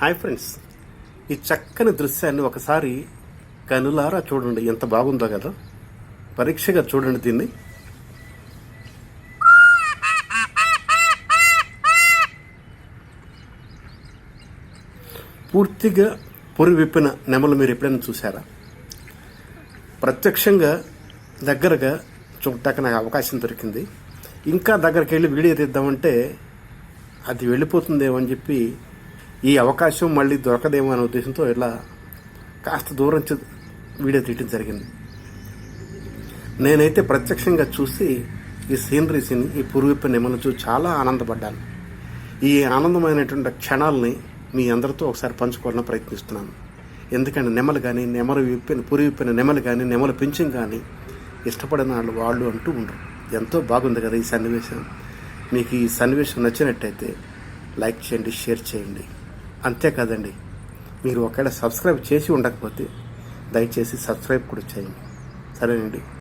Hi friends. ఈ చక్కని దృశ్యాన్ని ఒకసారి కనులారా చూడండి. ఎంత బాగుందో కదా. పరీక్షగా చూడండి దీన్ని. పూర్తిగా పొరి విప్పిన నెమలు మీరు ఎప్పుడైనా చూసారా ప్రత్యక్షంగా దగ్గరగా చూడటానికి నాకు అవకాశం దొరికింది. ఇంకా దగ్గరికి వెళ్ళి వీడియో తీద్దామంటే అది వెళ్ళిపోతుందేమో అని చెప్పి ఈ అవకాశం మళ్ళీ దొరకదేమో అనే ఉద్దేశంతో ఇలా కాస్త దూరం వీడియో తీయడం జరిగింది. నేనైతే ప్రత్యక్షంగా చూసి ఈ సీనరీస్ని ఈ పురువిప్ప నెమలను చూసి చాలా ఆనందపడ్డాను. ఈ ఆనందమైనటువంటి క్షణాలని మీ అందరితో ఒకసారి పంచుకోవాలని ప్రయత్నిస్తున్నాను. ఎందుకంటే నెమలు కానీ నెమలు విప్పిన పురి విప్పిన నెమలు కానీ నెమలు పెంచం కానీ ఇష్టపడిన వాళ్ళు వాళ్ళు అంటూ ఉండరు. ఎంతో బాగుంది కదా ఈ సన్నివేశం. మీకు ఈ సన్నివేశం నచ్చినట్టయితే లైక్ చేయండి షేర్ చేయండి. అంతేకాదండి మీరు ఒకవేళ సబ్స్క్రైబ్ చేసి ఉండకపోతే దయచేసి సబ్స్క్రైబ్ కూడా చేయండి. సరేనండి.